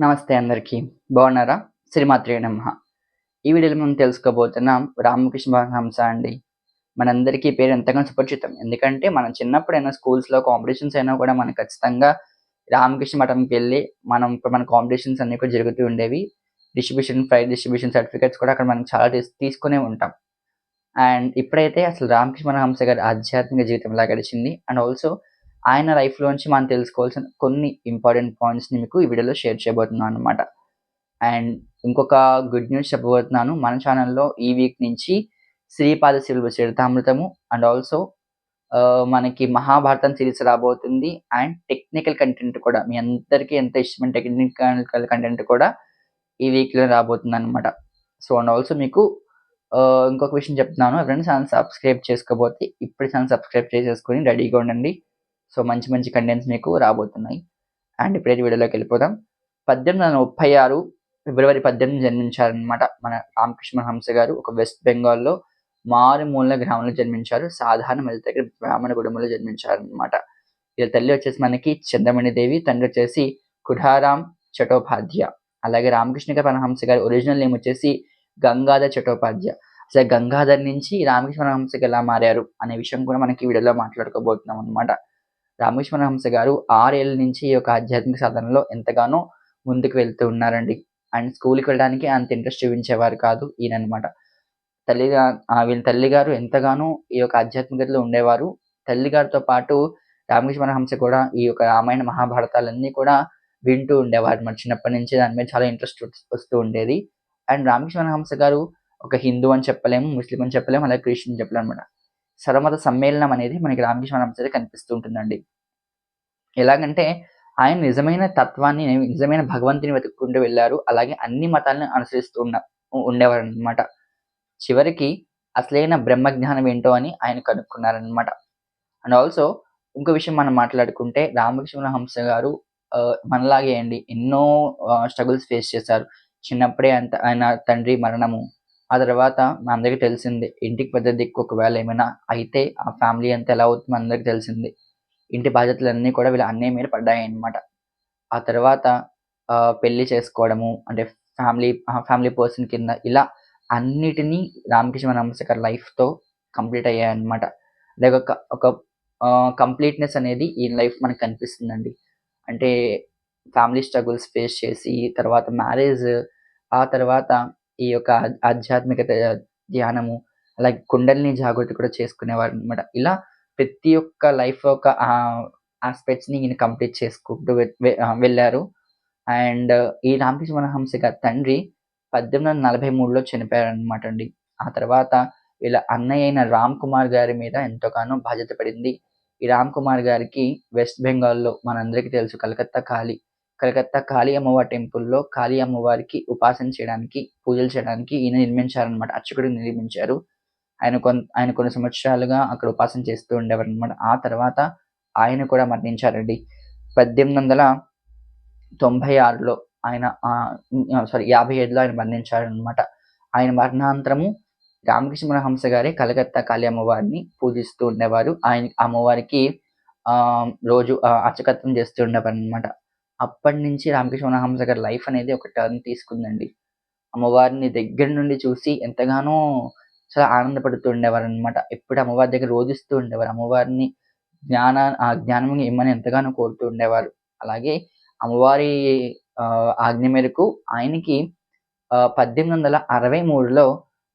నమస్తే అందరికీ. బాగున్నారా? శ్రీమాత్రే నమ. ఈ వీడియోలో మనం తెలుసుకోబోతున్నాం రామకృష్ణ పరమహంస అండి. మనందరికీ పేరు ఎంతగానో సుపరిచితం. ఎందుకంటే మనం చిన్నప్పుడైనా స్కూల్స్లో కాంపిటీషన్స్ అయినా కూడా మనం ఖచ్చితంగా రామకృష్ణ మఠంకి వెళ్ళి మనం ఇప్పుడు మన కాంపిటీషన్స్ అన్ని కూడా జరుగుతూ ఉండేవి. డిస్ట్రిబ్యూషన్ ప్రైజ్ డిస్ట్రిబ్యూషన్ సర్టిఫికేట్స్ కూడా అక్కడ మనం చాలా తీస్- తీసుకునే ఉంటాం. అండ్ ఇప్పుడైతే అసలు రామకృష్ణ పరమహంస గారి ఆధ్యాత్మిక జీవితం ఎలా గడిచింది? అండ్ ఆల్సో ఆయన లైఫ్లో నుంచి మనం తెలుసుకోవాల్సిన కొన్ని ఇంపార్టెంట్ పాయింట్స్ని మీకు ఈ వీడియోలో షేర్ చేయబోతున్నాను అనమాట అండ్ ఇంకొక గుడ్ న్యూస్ చెప్పబోతున్నాను. మన ఛానల్లో ఈ వీక్ నుంచి శ్రీపాద శిల్వ చరితామృతము అండ్ ఆల్సో మనకి మహాభారతం సిరీస్ రాబోతుంది. అండ్ టెక్నికల్ కంటెంట్ కూడా మీ అందరికీ ఎంత ఇష్టమైన టెక్నికల్ కంటెంట్ కూడా ఈ వీక్లో రాబోతుంది అనమాట సో అండ్ ఆల్సో మీకు ఇంకొక విషయం చెప్తున్నాను. ఎవరైనా ఛానల్ సబ్స్క్రైబ్ చేసుకోబోతే ఇప్పుడు ఛానల్ సబ్స్క్రైబ్ చేసేసుకొని రెడీగా ఉండండి. సో మంచి మంచి కంటెంట్స్ మీకు రాబోతున్నాయి. అండ్ ఇప్పుడైతే వీడియోలోకి వెళ్ళిపోదాం. పద్దెనిమిది వందల ముప్పై ఆరు ఫిబ్రవరి పద్దెనిమిది జన్మించారనమాట మన రామకృష్ణ హంస గారు. ఒక వెస్ట్ బెంగాల్లో మారుమూల గ్రామంలో జన్మించారు. సాధారణ మధ్యతరగతి బ్రాహ్మణ కుటుంబంలో జన్మించారనమాట వీళ్ళ తల్లి వచ్చేసి మనకి చంద్రమణి దేవి తండ్రి వచ్చేసి కుఠారాం చటోపాధ్య. అలాగే రామకృష్ణ పరమహంస గారి ఒరిజినల్ నేమ్ వచ్చేసి గంగాధర్ చటోపాధ్య. అసలు గంగాధర్ నుంచి రామకృష్ణ పరమహంసకి ఎలా మారారు అనే విషయం కూడా మనకి వీడియోలో మాట్లాడుకోబోతున్నాం అనమాట రామకృష్ణ హంస గారు ఆరేళ్ళ నుంచి ఈ యొక్క ఆధ్యాత్మిక సాధనలో ఎంతగానో ముందుకు వెళ్తూ ఉన్నారండి. అండ్ స్కూల్కి వెళ్ళడానికి అంత ఇంట్రెస్ట్ చూపించేవారు కాదు ఈయన అనమాట తల్లి వీళ్ళ తల్లి గారు ఎంతగానో ఈ యొక్క ఆధ్యాత్మికతలో ఉండేవారు. తల్లి గారితో పాటు రామకృష్ణ పరమహంస కూడా ఈ యొక్క రామాయణ మహాభారతాలన్నీ కూడా వింటూ ఉండేవారు మరి చిన్నప్పటి నుంచి దాని మీద చాలా ఇంట్రెస్ట్ వస్తూ ఉండేది. అండ్ రామకృష్ణ పరమహంస గారు ఒక హిందూ అని చెప్పలేము ముస్లిం అని చెప్పలేము అలాగే క్రిస్టియన్ చెప్పలేము అనమాట సర్వమత సమ్మేళనం అనేది మనకి రామకృష్ణ పరమహంస కనిపిస్తూ ఉంటుందండి. ఎలాగంటే ఆయన నిజమైన తత్వాన్ని నిజమైన భగవంతుని వెతుక్కుంటూ వెళ్ళారు. అలాగే అన్ని మతాలను అనుసరిస్తూ ఉన్న ఉండేవారు అనమాట చివరికి అసలైన బ్రహ్మ జ్ఞానం ఏంటో అని ఆయన కనుక్కున్నారనమాట అండ్ ఆల్సో ఇంకో విషయం మనం మాట్లాడుకుంటే రామకృష్ణ హంస గారు మనలాగే అండి ఎన్నో స్ట్రగుల్స్ ఫేస్ చేశారు. చిన్నప్పుడే అంత ఆయన తండ్రి మరణము ఆ తర్వాత మా అందరికీ తెలిసిందే ఇంటికి పెద్ద దిక్కు ఒకవేళ ఏమైనా అయితే ఆ ఫ్యామిలీ అంతా ఎలా అవుతుందో అందరికీ తెలిసిందే. ఇంటి బాధ్యతలన్నీ కూడా వీళ్ళ అన్నయ్య మీద పడ్డాయన్నమాట. ఆ తర్వాత పెళ్ళి చేసుకోవడము అంటే ఫ్యామిలీ ఫ్యామిలీ పర్సన్ కింద ఇలా అన్నిటినీ రామకృష్ణ నమస్కర్ లైఫ్తో కంప్లీట్ అయ్యాయి అన్నమాట ఒక ఒక కంప్లీట్నెస్ అనేది ఈ లైఫ్ మనకు కనిపిస్తుందండి. అంటే ఫ్యామిలీ స్ట్రగుల్స్ ఫేస్ చేసి తర్వాత మ్యారేజ్ ఆ తర్వాత ఈ యొక్క ఆధ్యాత్మికత ధ్యానము అలాగే కుండలిని జాగృతి కూడా చేసుకునేవారు అనమాట ఇలా ప్రతి ఒక్క లైఫ్ ఒక ఆస్పెక్ట్స్ని ఈయన కంప్లీట్ చేసుకుంటూ వెళ్ళారు. అండ్ ఈ రామకృష్ణ పరమహంస గారి తండ్రి పద్దెనిమిది వందల నలభై మూడులో చనిపోయారు అనమాట అండి. ఆ తర్వాత వీళ్ళ అన్నయ్య అయిన రామ్ కుమార్ గారి మీద ఎంతగానో బాధ్యత పడింది. ఈ రామ్ కుమార్ గారికి వెస్ట్ బెంగాల్లో మనందరికీ తెలుసు కలకత్తా ఖాళీ. కలకత్తా కాళీ అమ్మవారి టెంపుల్లో కాళీ అమ్మవారికి ఉపాసన చేయడానికి పూజలు చేయడానికి ఈయన నిర్మించారనమాట అర్చకుడు నిర్మించారు. ఆయన కొన్ ఆయన కొన్ని సంవత్సరాలుగా అక్కడ ఉపాసన చేస్తూ ఉండేవారు అనమాట ఆ తర్వాత ఆయన కూడా మరణించారండి. పద్దెనిమిది వందల తొంభై ఆరులో ఆయన సారీ యాభై ఏడులో ఆయన మరణించారనమాట ఆయన మరణాంతరము రామకృష్ణ పరమహంస గారే కలకత్తా కాళీ అమ్మవారిని పూజిస్తూ ఉండేవారు. ఆయన అమ్మవారికి రోజు అర్చకత్వం చేస్తూ ఉండేవారు అనమాట అప్పటి నుంచి రామకృష్ణ పరమహంస గారి లైఫ్ అనేది ఒక టర్న్ తీసుకుందండి. అమ్మవారిని దగ్గర నుండి చూసి ఎంతగానో చాలా ఆనందపడుతూ ఉండేవారు అనమాట ఎప్పుడు అమ్మవారి దగ్గర రోధిస్తూ ఉండేవారు. అమ్మవారిని జ్ఞాన ఆ జ్ఞానం ఇమ్మని ఎంతగానో కోరుతూ ఉండేవారు. అలాగే అమ్మవారి ఆజ్ఞ మేరకు ఆయనకి పద్దెనిమిది వందల అరవై మూడులో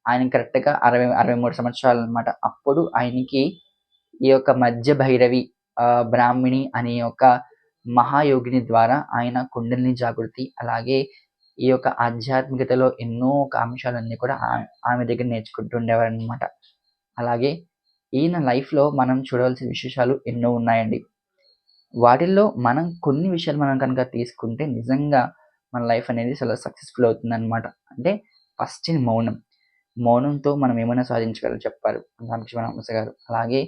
ఆయన కరెక్ట్గా అరవై అరవై మూడు సంవత్సరాలు అనమాట అప్పుడు ఆయనకి ఈ యొక్క మధ్య భైరవి బ్రాహ్మిణి అనే ఒక మహాయోగిని ద్వారా ఆయన కుండలిని జాగృతి అలాగే ఈ యొక్క ఆధ్యాత్మికతలో ఎన్నో ఒక అంశాలన్నీ కూడా ఆమె దగ్గర నేర్చుకుంటూ ఉండేవారు అనమాట అలాగే ఈయన లైఫ్లో మనం చూడవలసిన విశేషాలు ఎన్నో ఉన్నాయండి. వాటిల్లో మనం కొన్ని విషయాలు మనం కనుక తీసుకుంటే నిజంగా మన లైఫ్ అనేది చాలా సక్సెస్ఫుల్ అవుతుంది అనమాట అంటే ఫస్ట్ మౌనం. మౌనంతో మనం ఏమైనా సాధించగలం చెప్పారు. రామకృష్ణ గారు. అలాగే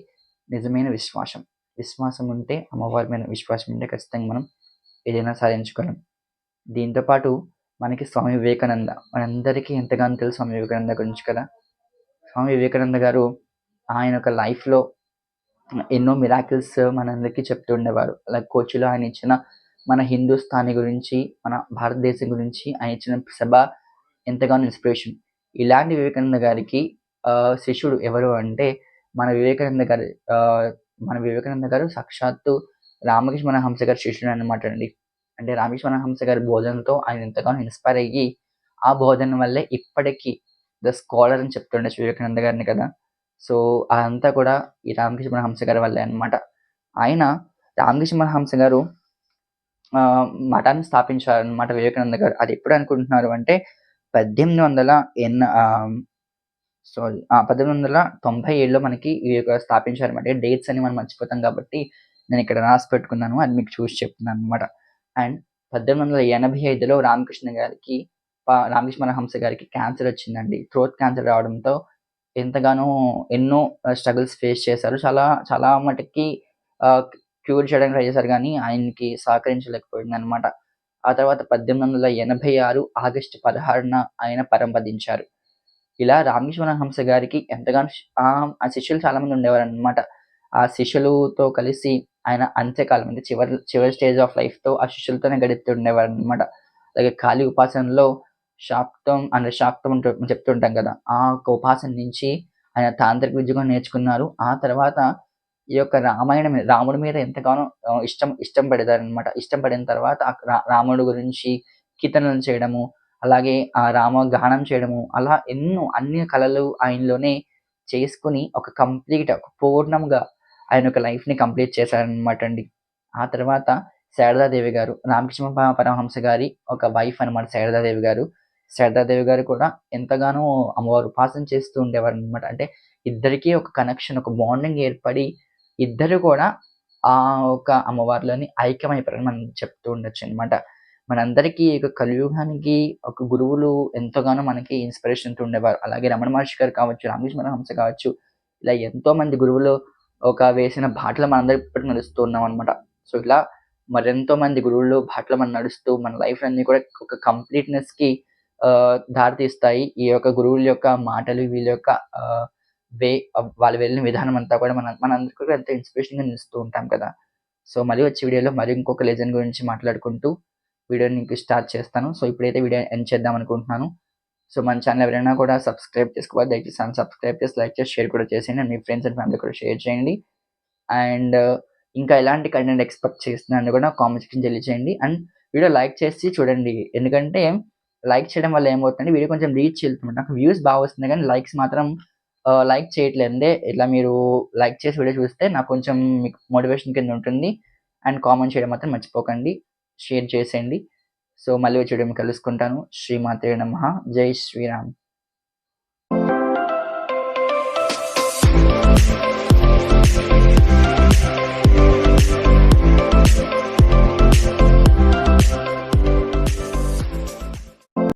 నిజమైన విశ్వాసం. విశ్వాసం ఉంటే అమ్మవారి మీద విశ్వాసం ఉంటే ఖచ్చితంగా మనం ఏదైనా సాధించగలం దీంతో పాటు మనకి స్వామి వివేకానంద మనందరికీ ఎంతగానో తెలుసు స్వామి వివేకానంద గురించి కదా. స్వామి వివేకానంద గారు ఆయన యొక్క లైఫ్లో ఎన్నో మిరాకిల్స్ మనందరికీ చెప్తూ ఉండేవారు. అలా కోచిలో ఆయన ఇచ్చిన మన హిందుస్థానీ గురించి మన భారతదేశం గురించి ఆయన ఇచ్చిన సభ ఎంతగానో ఇన్స్పిరేషన్ ఇలాంటి వివేకానంద గారికి శిష్యుడు ఎవరు అంటే మన వివేకానంద గారి మన వివేకానంద గారు సాక్షాత్తు రామకృష్ణ హంస గారి శిష్యుడు అనమాట అండి. అంటే రామకృష్ణ హంస గారి బోధనతో ఆయన ఎంతగానో ఇన్స్పైర్ అయ్యి ఆ బోధన వల్లే ఇప్పటికీ ద స్కాలర్ అని చెప్తుండే వివేకానంద గారిని కదా. సో అదంతా కూడా ఈ రామకృష్ణ హంస గారి వల్లే అనమాట ఆయన రామకృష్ణ హంస గారు మఠాన్ని స్థాపించారనమాట వివేకానంద గారు. అది ఎప్పుడు అనుకుంటున్నారు అంటే పద్దెనిమిది వందల ఎన్ సారీ పద్దెనిమిది వందల తొంభై ఏడులో మనకి స్థాపించారనమాట డేట్స్ అని మనం మర్చిపోతాం కాబట్టి నేను ఇక్కడ రాసి పెట్టుకున్నాను అది మీకు చూసి చెప్తున్నాను అనమాట అండ్ పద్దెనిమిది వందల ఎనభై ఐదులో రామకృష్ణ గారికి రామకృష్ణ హంస గారికి క్యాన్సర్ వచ్చిందండి. థ్రోత్ క్యాన్సర్ రావడంతో ఎంతగానో ఎన్నో స్ట్రగుల్స్ ఫేస్ చేశారు. చాలా చాలా మటుకి క్యూర్ చేయడానికి ట్రై చేశారు కానీ ఆయనకి సహకరించలేకపోయింది అనమాట ఆ తర్వాత పద్దెనిమిది వందల ఎనభై ఆరు ఆగస్టు పదహారున ఆయన పరంపదించారు. ఇలా రామకృష్ణ హంస గారికి ఎంతగానో ఆ శిష్యులు చాలా మంది ఉండేవారు అనమాట ఆ శిష్యులతో కలిసి ఆయన అంత్యకాలం అంటే చివరి చివరి స్టేజ్ ఆఫ్ లైఫ్తో ఆ శిష్యులతోనే గడుపుతుండేవారు అనమాట అలాగే ఖాళీ ఉపాసనలో శాక్తం అంటే శాక్తం చెప్తుంటాం కదా ఆ ఒక ఉపాసన నుంచి ఆయన తాంత్రిక విద్యగా నేర్చుకున్నారు. ఆ తర్వాత ఈ యొక్క రామాయణం రాముడి మీద ఎంతగానో ఇష్టం ఇష్టం అనమాట ఇష్టం పడిన తర్వాత రాముడు గురించి కీర్తనలు చేయడము అలాగే ఆ రామ గానం చేయడము అలా ఎన్నో అన్ని కళలు ఆయనలోనే చేసుకుని ఒక కంప్లీట్ ఒక పూర్ణంగా ఆయన ఒక లైఫ్ని కంప్లీట్ చేశారనమాట అండి. ఆ తర్వాత శారదాదేవి గారు రామకృష్ణ పరమహంస గారి ఒక వైఫ్ అనమాట శారదాదేవి గారు. శారదాదేవి గారు కూడా ఎంతగానో అమ్మవారు ఉపాసన చేస్తూ ఉండేవారు అనమాట అంటే ఇద్దరికీ ఒక కనెక్షన్ ఒక బాండింగ్ ఏర్పడి ఇద్దరు కూడా ఆ ఒక అమ్మవారిలోని ఐక్యమైపోయారని మనం చెప్తూ ఉండొచ్చు అనమాట మనందరికీ ఒక కలియుగానికి ఒక గురువులు ఎంతగానో మనకి ఇన్స్పిరేషన్ ఉండేవారు. అలాగే రమణ మహర్షి గారు కావచ్చు రామకృష్ణ హంస కావచ్చు ఇలా ఎంతో మంది గురువులు ఒక వేసిన బాటలు మనందరం ఇప్పటికి నడుస్తూ ఉన్నాం అనమాట సో ఇలా మరెంతో మంది గురువులు బాటలు మనం నడుస్తూ మన లైఫ్ అన్ని కూడా ఒక కంప్లీట్నెస్కి దారితీస్తాయి. ఈ యొక్క గురువుల యొక్క మాటలు వీళ్ళ యొక్క వే వాళ్ళు వెళ్ళిన విధానం అంతా కూడా మన మనందరికీ కూడా ఎంతో ఇన్స్పిరేషన్గా నిలుస్తూ ఉంటాం కదా. సో మళ్ళీ వచ్చే వీడియోలో మరి ఇంకొక లెజెండ్ గురించి మాట్లాడుకుంటూ వీడియోని నీకు స్టార్ట్ చేస్తాను. సో ఇప్పుడైతే వీడియో ఎండ్ చేద్దాం అనుకుంటున్నాను. సో మన ఛానల్ ఎవరైనా కూడా సబ్స్క్రైబ్ చేసుకోవాలి దయచేసి సబ్స్క్రైబ్ చేసి లైక్ చేసి షేర్ కూడా చేసేయండి. మీ ఫ్రెండ్స్ అండ్ ఫ్యామిలీ కూడా షేర్ చేయండి. అండ్ ఇంకా ఎలాంటి కంటెంట్ ఎక్స్పెక్ట్ చేస్తున్నాను కూడా కామెంట్ సెక్షన్ తెలియజేయండి అండ్ వీడియో లైక్ చేసి చూడండి. ఎందుకంటే లైక్ చేయడం వల్ల ఏమవుతుందంటే వీడియో కొంచెం రీచ్ వెళ్తుంది. నాకు వ్యూస్ బాగా వస్తుంది కానీ లైక్స్ మాత్రం లైక్ చేయట్లేదే. ఇట్లా మీరు లైక్ చేసి వీడియో చూస్తే నాకు కొంచెం మీకు మోటివేషన్ కింద ఉంటుంది. అండ్ కామెంట్ చేయడం మాత్రం మర్చిపోకండి. షేర్ చేసేయండి. సో మళ్ళీ వచ్చేటప్పుడు కలుసుకుంటాను. శ్రీమాతే నమ. జై శ్రీరామ్.